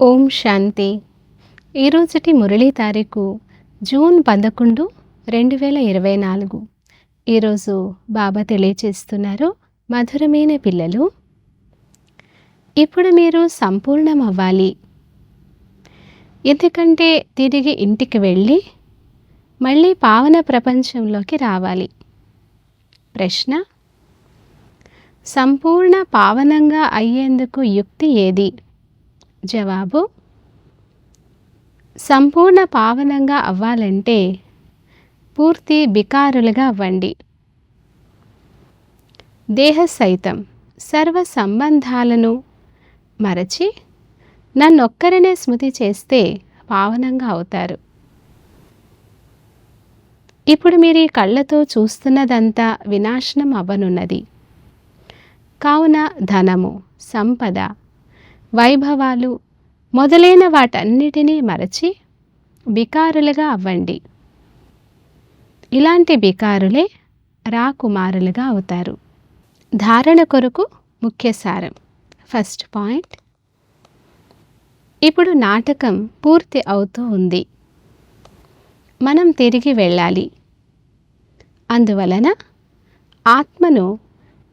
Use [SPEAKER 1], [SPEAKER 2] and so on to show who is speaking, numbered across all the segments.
[SPEAKER 1] ఓం శాంతి. ఈరోజుటి మురళీ తారీఖు జూన్ పదకొండు రెండు వేల ఇరవై నాలుగు. ఈరోజు బాబా తెలియచేస్తున్నారు మధురమైన పిల్లలు. ఇప్పుడు మీరు సంపూర్ణం అవ్వాలి ఎందుకంటే తిరిగి ఇంటికి వెళ్ళి మళ్ళీ పావన ప్రపంచంలోకి రావాలి. ప్రశ్న సంపూర్ణ పావనంగా అయ్యేందుకు యుక్తి ఏది? జవాబు సంపూర్ణ పావనంగా అవ్వాలంటే పూర్తి బికారులుగా అవ్వండి. దేహ సైతం సర్వ సంబంధాలను మరచి నన్నొక్కరినే స్మృతి చేస్తే పావనంగా అవుతారు. ఇప్పుడు మీరు ఈ కళ్ళతో చూస్తున్నదంతా వినాశనం అవ్వనున్నది. కావున ధనము సంపద వైభవాలు మొదలైన వాటన్నిటినీ మరచి బికారులుగా అవ్వండి. ఇలాంటి బికారులే రాకుమారులుగా అవుతారు. ధారణ కొరకు ముఖ్య సారం. First point. ఇప్పుడు నాటకం పూర్తి అవుతూ ఉంది. మనం తిరిగి వెళ్ళాలి. అందువలన ఆత్మను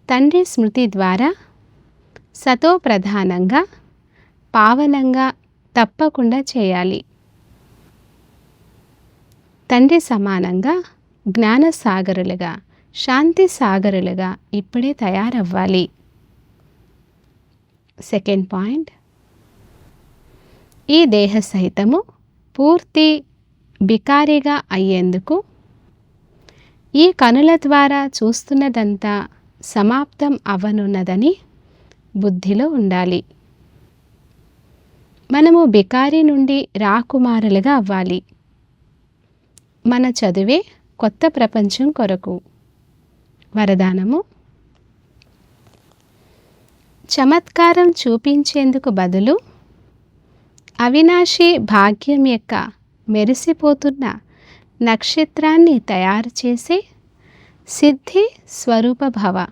[SPEAKER 1] తండ్రి స్మృతి ద్వారా సతో ప్రధానంగా పావనంగా తప్పకుండా చేయాలి. తండ్రి సమానంగా జ్ఞాన సాగరులుగా శాంతి సాగరులుగా ఇప్పుడే తయారవ్వాలి. Second point. ఈ దేహ సహితము పూర్తి బికారిగా అయ్యేందుకు ఈ కనుల ద్వారా చూస్తున్నదంతా సమాప్తం అవ్వనున్నదని బుద్ధిలో ఉండాలి. మనము బికారి నుండి రాకుమారులుగా అవ్వాలి. మన చదువే కొత్త ప్రపంచం కొరకు. వరదానము? చమత్కారం చూపించేందుకు బదులు అవినాశి భాగ్యం యొక్క మెరిసిపోతున్న నక్షత్రాన్ని తయారు చేసే సిద్ధి స్వరూప భవ.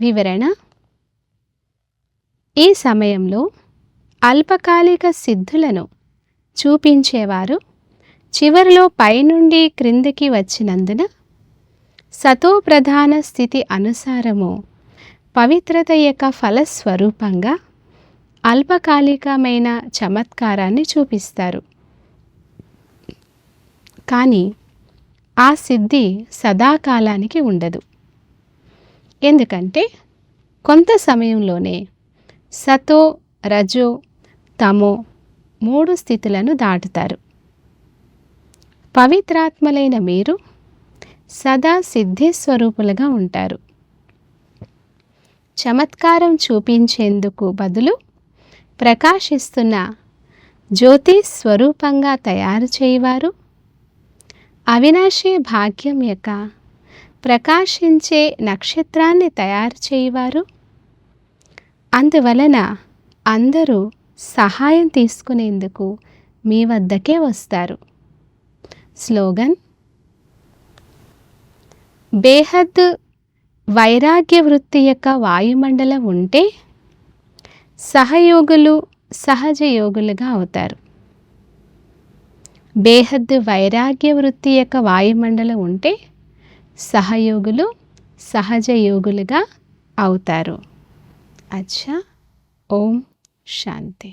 [SPEAKER 1] వివరణ? ఈ సమయంలో అల్పకాలిక సిద్ధులను చూపించేవారు. చివరిలో పైనుండి క్రిందికి వచ్చినందున సతో ప్రధాన స్థితి అనుసారము పవిత్రత యొక్క ఫలస్వరూపంగా అల్పకాలికమైన చమత్కారాన్ని చూపిస్తారు. కానీ ఆ సిద్ధి సదాకాలానికి ఉండదు. ఎందుకంటే కొంత సమయంలోనే సతో రజో తమో మూడు స్థితులను దాటుతారు. పవిత్రాత్మలైన మీరు సదా సిద్ధిస్వరూపులుగా ఉంటారు. చమత్కారం చూపించేందుకు బదులు ప్రకాశిస్తున్న జ్యోతి స్వరూపంగా తయారు చేయవారు. అవినాశి భాగ్యం యొక్క ప్రకాశించే నక్షత్రాన్ని తయారు చేయవారు. అందువలన అందరూ సహాయం తీసుకునేందుకు మీ వద్దకే వస్తారు. స్లోగన్. బేహద్ వైరాగ్య వృత్తి యొక్క వాయుమండలం ఉంటే సహయోగులు సహజ యోగులుగా అవుతారు. బేహద్ వైరాగ్య వృత్తి యొక్క వాయుమండలం ఉంటే సహయోగులు సహజ యోగులుగా అవుతారు. అచ్చా. ఓం. శాంతి